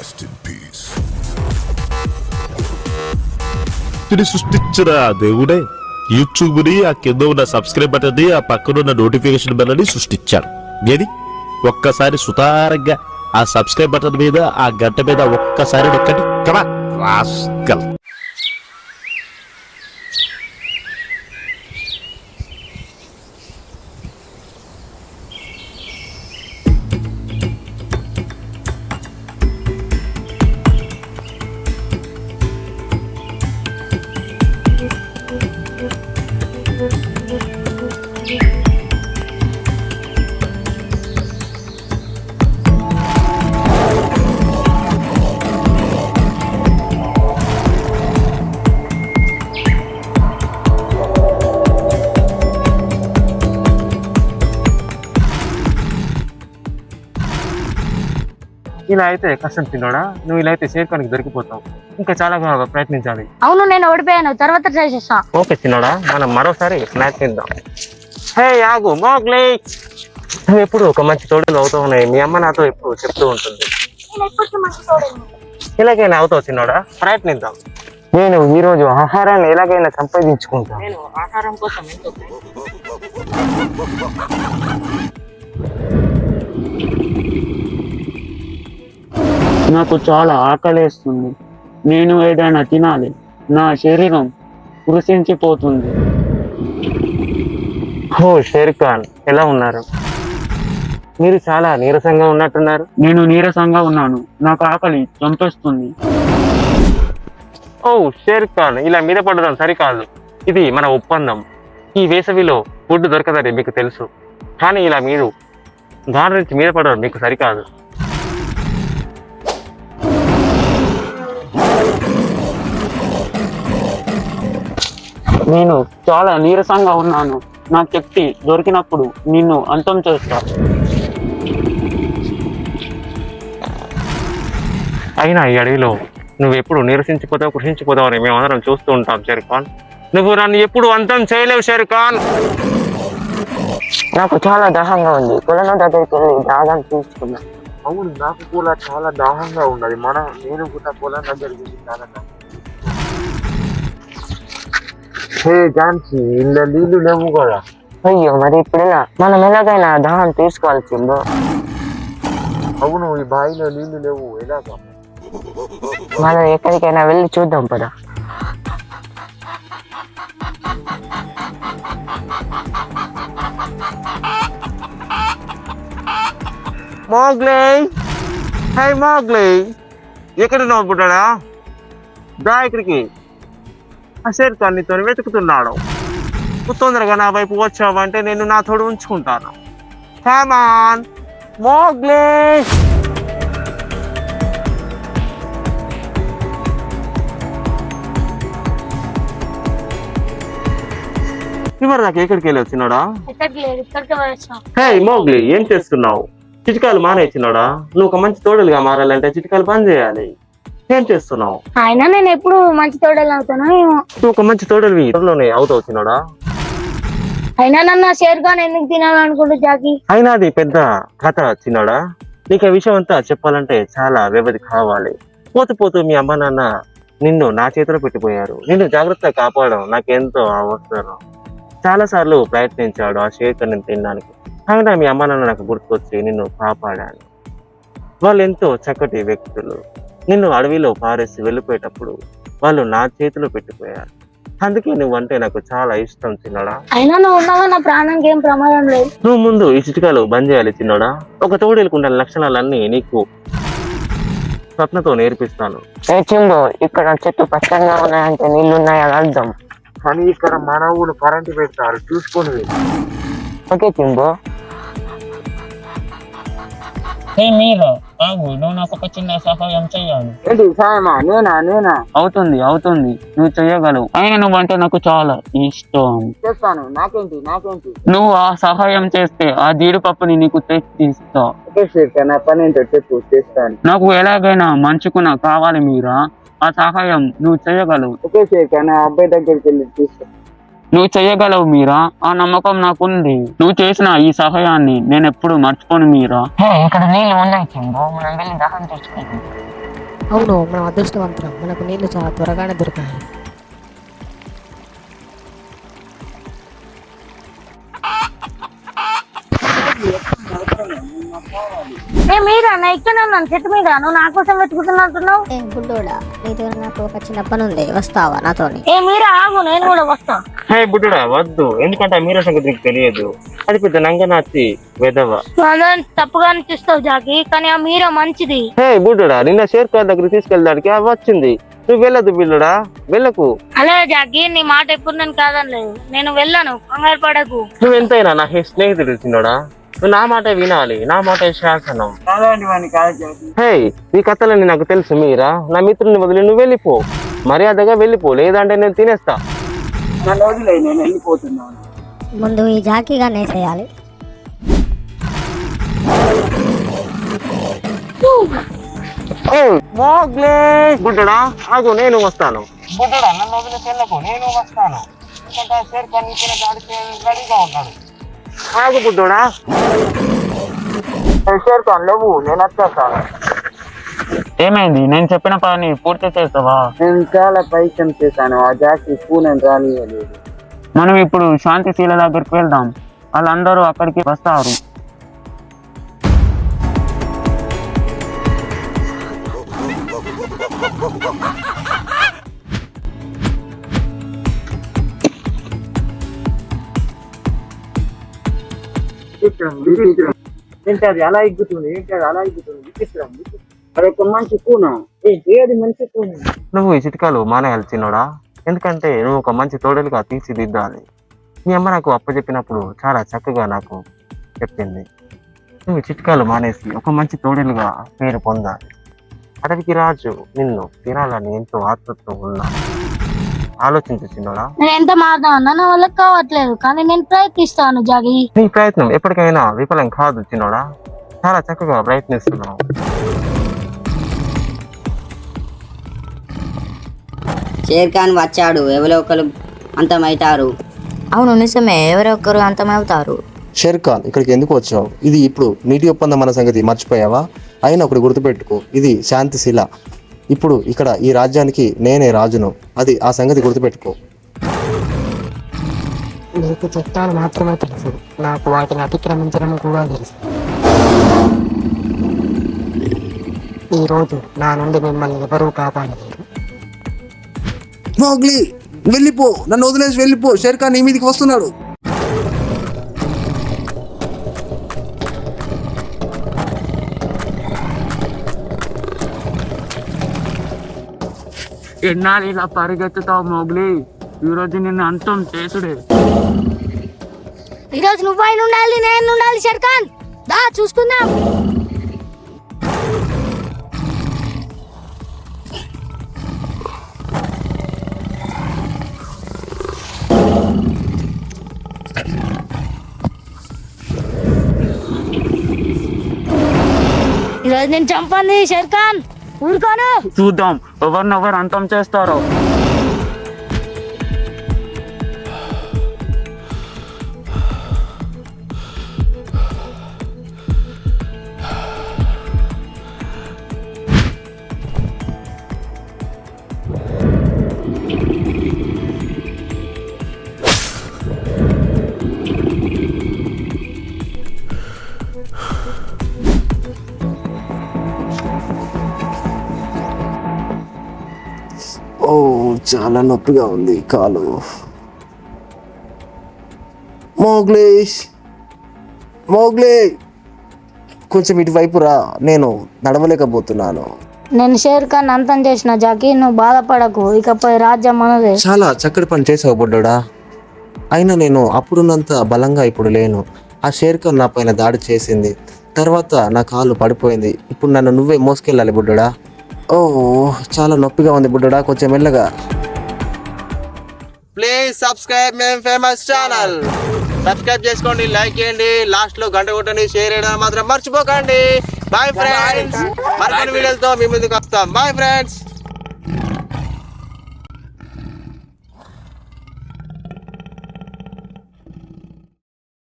Rest in peace. తిని సృష్టించిన దేవుడే యూట్యూబ్ని ఆ కింద ఉన్న సబ్స్క్రైబ్ బటన్ని ఆ పక్కన ఉన్న నోటిఫికేషన్ బెల్ని సృష్టించాడు. ఏది? ఒక్కసారి సుతారంగా ఆ సబ్స్క్రైబ్ బటన్ మీద ఆ గంట మీద ఒక్కసారి నొక్కండి. కమా రాస్కల్ ఇలా అయితే కష్టం తిన్నాడా? నువ్వు ఇలా అయితే షేర్ఖాన్కి దొరికిపోతావు. ఇంకా చాలా బాగా ప్రయత్నించాలి. అవును నేను ఓడిపోయాను. తర్వాత ట్రై చేస్తా. ఓకే చిన్నోడా మనం మరోసారి ప్రయత్నిద్దాం. హే ఆగు మోగ్లీ! నువ్వు ఎప్పుడు ఒక మంచి తోడులు అవుతూ ఉన్నాయి మీ అమ్మ నాతో ఎప్పుడు చెప్తూ ఉంటుంది. ఇలాగైనా అవుతావు చిన్నోడా ప్రయత్నిద్దాం. నేను ఈ రోజు ఆహారాన్ని ఎలాగైనా సంపాదించుకుంటా నేను ఆహారం కోసం నాకు చాలా ఆకలేస్తుంది. నేను ఏదైనా తినాలి. నా శరీరం కృషించిపోతుంది ఓ షేర్ ఖాన్ ఎలా ఉన్నారు? మీరు చాలా నీరసంగా ఉన్నట్టున్నారు. నేను నీరసంగా ఉన్నాను. నాకు ఆకలి చంపేస్తుంది. ఓ షేర్ ఖాన్ ఇలా మీద పడడం సరికాదు. ఇది మన ఒప్పందం. ఈ వేసవిలో ఫుడ్ దొరకదని మీకు తెలుసు. కానీ ఇలా మీరు దాని నుంచి మీద పడడం మీకు సరికాదు. నేను చాలా నీరసంగా ఉన్నాను. నా శక్తి దొరికినప్పుడు నిన్ను అంతం చేస్తా. అయినా ఈ అడవిలో నువ్వు ఎప్పుడు నిరసించిపోతావు కృషించిపోతావు అని మేమందరం చూస్తూ ఉంటాం షేర్ ఖాన్ నువ్వు నన్ను ఎప్పుడు అంతం చేయలేవు షేర్ ఖాన్ నాకు చాలా దాహంగా ఉంది. కొలను దగ్గరికి వెళ్ళి దాహం తీసుకున్నా. అవును నాకు కూడా చాలా దాహంగా ఉన్నది. మనం నేను కూడా పొలం దగ్గరికి చాలా హే జాన్సీ ఇందులో నీళ్ళు లేవు కదా. అయ్యో మరి ఇప్పుడు? మనం ఎలాగైనా దాహం తీసుకోవాలి చింబు అవును ఈ బావిలో నీళ్ళు లేవు. ఎలాగా మనం ఎక్కడికైనా వెళ్ళి చూద్దాం పద. మోగ్లే! హే మోగ్లే! ఎక్కడ ఉన్నావు పుట్టాడా? దా ఇక్కడికి. ఆ షేర్ ఖాన్ నీతో వెతుకుతున్నాడు. నువ్వు తొందరగా నా వైపు వచ్చావంటే నేను నా తోడు ఉంచుకుంటాను. హేమాన్ మోగ్లే చివరి దాకా ఎక్కడికి వెళ్ళి వచ్చినాడా? హే మోగ్లీ ఏం చేస్తున్నావు? చిటికాలు మానేచ్చినాడా? నువ్వు ఒక మంచి తోడలుగా మారాలంటే చిటికాలు బంద్ చేయాలి. ఏం చేస్తున్నావు? అయినా నేను ఎప్పుడు మంచి తోడలు అవుతాను నువ్వు ఒక మంచి తోడలివి త్వరలోనే అవుతావు చిన్నోడా? అయినా నన్ను షేర్ ఖాన్ ఎందుకు తినాలనుకుంటూ జాకి? అయినా అది పెద్ద కథ చిన్నోడా? నీకు ఆ విషయం అంతా చెప్పాలంటే చాలా వ్యవధి కావాలి. పోతూ పోతూ మీ అమ్మ నాన్న నిన్ను నా చేతిలో పెట్టిపోయారు. నిన్ను జాగ్రత్తగా కాపాడడం నాకెంతో అవసరం. చాలా సార్లు ప్రయత్నించాడు ఆ శేఖర్ నేను తినడానికి. అయినా మీ అమ్మ నాన్న నాకు గుర్తుకొచ్చి నిన్ను కాపాడాను. వాళ్ళు ఎంతో చక్కటి వ్యక్తులు. నిన్ను అడవిలో పారేసి వెళ్ళిపోయేటప్పుడు వాళ్ళు నా చేతిలో పెట్టిపోయారు. అందుకే నువ్వంటే నాకు చాలా ఇష్టం చిన్నడా. అయినా నువ్వు ఉన్నావా? నా ప్రాణానికి ఏం ప్రమాదం లేదు. నువ్వు ముందు ఈ చిటికాలు బంద్ చేయాలి చిన్నోడా. ఒక తోడేలకు ఉండే లక్షణాలన్నీ నీకు స్వప్నతో నేర్పిస్తాను. చింబు ఇక్కడ చెట్టు పచ్చగా ఉన్నాయంటే నీళ్ళు ఉన్నాయని అర్థం. కానీ ఇక్కడ మానవులు కరెంటు పెడతారు చూసుకొని ఓకే చింబు. మీరు? ఆగు నువ్వు నాకు ఒక చిన్న సహాయం చేయాలి ఏంటి సాయమా? నేనా? నేనా? అవుతుంది అవుతుంది. నువ్వు చేయగలవు అయినా నువ్వంటే నాకు చాలా ఇష్టం. చేస్తాను. నాకేంటి? నాకేంటి? నువ్వు ఆ సహాయం చేస్తే ఆ జీడిపప్పుని నీకు తెచ్చి ఇస్తా ఓకే శేఖర్ నా పని ఏంటో చెప్పు చేస్తాను. నాకు ఎలాగైనా మంచుకున్న కావాలి మీరా? ఆ సహాయం నువ్వు చేయగలవు ఓకే శేఖర్ నా అబ్బాయి దగ్గరికి వెళ్ళి తీసుకో. నువ్వు చేయగలవు మీరా? ఆ నమ్మకం నాకుంది. నువ్వు చేసిన ఈ సహాయాన్ని నేను ఎప్పుడు మర్చిపోను మీరా? ఇక్కడ నీళ్ళు ఉన్నాయి చింబు మనం వెళ్ళి దాహం తీసుకుంటాం అవును మనం అదృష్టవంతులం. మనకు నీళ్ళు చాలా త్వరగానే దొరికాయి. ఏ మీరా నా ఇక్కడ ఉన్నాను చెట్టు మీద నువ్వు నా కోసం వెతుకుతున్నట్టున్నావు? ఏ బుడ్డోడా? నీ దగ్గర నాకు ఒక చిన్న పని ఉంది. వస్తావా నాతోని? ఏ మీరా ఆగు నేను కూడా వస్తా. హే బుడ్డుడా వద్దు. ఎందుకంటే ఆ మీర సంగతి నీకు తెలియదు. అది పెద్ద నంగనాచి వెదవ అదని తప్పుగా అనిపిస్తావు జాకి కానీ ఆ మీరా మంచిది. హే బుడ్డుడా నిన్న షేర్ కార్ దగ్గర తీసుకెళ్ళడానికి అవి వచ్చింది. నువ్వు వెళ్ళదు బిల్లుడా వెళ్ళకు. అలే జాకి నీ మాట ఎప్పుడు నేను కాదనలేదు. నేను వెళ్ళను. కంగారు పడకు. నువ్వు ఎంతైనా నా హే స్నేహితుడు చిన్నోడా. నువ్వు నా మాట వినాలి నా మాట శాసనం. హే ఈ కథలన్నీ నాకు తెలుసు మీరా? నా మిత్రుని వదిలి నువ్వు వెళ్ళిపో. మర్యాదగా వెళ్ళిపో లేదంటే నేను తినేస్తా. ముందు ఈ జాకీగా నేసేయాలి బుడ్డడా ఆగు నేను వస్తాను. నన్ను వదిలేసి వెళ్ళకు నేను వస్తాను. ఎందుకంటే దాడికి రెడీగా ఉన్నాడు. ఆగు షేర్ ఖాన్ లేవు నేను వచ్చేస్తాను ఏమైంది నేను చెప్పిన పని పూర్తి చేస్తావా నేను చాలా ప్రయత్నం చేశాను ఆ జాకి స్కూల్ నేను రానియలేదు మనం ఇప్పుడు శాంతిశీల దగ్గరికి వెళ్దాం వాళ్ళందరూ అక్కడికి వస్తారు ఏంటి అది? అలా ఎగ్గుతుంది ఏంటి అది? అలా ఎగ్గుతుంది. అది ఒక మంచి కూనం. ఏంటి? అది మంచి కూనం? నువ్వు ఈ చిట్కాలు మానేయాలి చిన్నోడా ఎందుకంటే నువ్వు ఒక మంచి తోడలుగా తీర్చిదిద్దాలి. మీ అమ్మ నాకు అప్పచెప్పినప్పుడు చాలా చక్కగా నాకు చెప్పింది. నువ్వు ఈ చిట్కాలు మానేసి ఒక మంచి తోడలుగా పేరు పొందాలి. అడవికి రాజు నిన్ను తినాలని ఎంతో ఆతృతతో ఉన్నా ఆలోచించు చిన్నోడా నేను ఎంత మారుదాం అన్నా నా వల్ల కావట్లేదు. కానీ నేను ప్రయత్నిస్తాను జాగి. నీ ప్రయత్నం ఎప్పటికైనా విఫలం కాదు చిన్నోడా చాలా చక్కగా ప్రయత్నిస్తున్నావు. షేర్ ఖాన్ వచ్చాడు. ఎవరో ఒకరు అంతమవుతారు అవును నిజమే. ఎవరొక్కరు అంతమవుతారు. షేర్ ఖాన్ ఇక్కడికి ఎందుకు వచ్చావు? ఇది ఇప్పుడు నీటి ఒప్పందం అన్న సంగతి మర్చిపోయావా? అయినా ఒకటి గుర్తుపెట్టుకో. ఇది శాంతిశీల. ఇప్పుడు ఇక్కడ ఈ రాజ్యానికి నేనే రాజును. అది ఆ సంగతి గుర్తుపెట్టుకో. నీకు చట్టాలు మాత్రమే తెలుసు. నాకు వాటిని అతిక్రమించడం కూడా తెలుసు. ఈ రోజు నా నుండి మిమ్మల్ని ఎవరూ కాపాడలేరు. మోగ్లీ వెళ్ళిపో. నన్ను వదిలేసి వెళ్ళిపో. షేర్ ఖాన్ నీ మీదకి వస్తున్నాడు. ఎన్నాళ్ళు ఇలా పరిగెత్తుతావు మోగ్లీ? ఈ రోజు నిన్ను అంతం చేసుడే. ఈ రోజు నువ్వు ఆయన ఉండాలి నేను ఉండాలి షర్ఖాన్. దా చూసుకుందాం. ఈరోజు నేను చంపంది షర్ఖాన్. ఊరుకోను. చూద్దాం. ఎవరినెవరు అంతం చేస్తారో. ఓ చాలా నొప్పిగా ఉంది కాలు. మోగ్లేష్ మోగ్లే కొంచెం ఇటువైపు రా. నేను నడవలేకపోతున్నాను. నేను షేర్ ఖాన్ అంతం చేసిన జాకి నువ్వు బాధపడకు. ఇకపై రాజ్యం మనదే. చాలా చక్కటి పని చేసావు బుడ్డోడా. అయినా నేను అప్పుడున్నంత బలంగా ఇప్పుడు లేను. ఆ షేర్ ఖాన్ నా పైన దాడి చేసింది. తర్వాత నా కాలు పడిపోయింది. ఇప్పుడు నన్ను నువ్వే మోసుకెళ్ళాలి బుడ్డోడా. ఓ చాలా నొప్పిగా ఉంది బుడ్డోడా కొంచెం మెల్లగా. ప్లీజ్ సబ్స్క్రైబ్ మేము ఫేమస్ ఛానల్ సబ్స్క్రైబ్ చేసుకోండి లైక్ చేయండి లాస్ట్లో గంట కొట్టండి షేర్ చేయడం మాత్రం మర్చిపోకండి. బాయ్ ఫ్రెండ్స్ మరికొన్ని వీడియోలతో మీ ముందుకు వస్తాం. Bye friends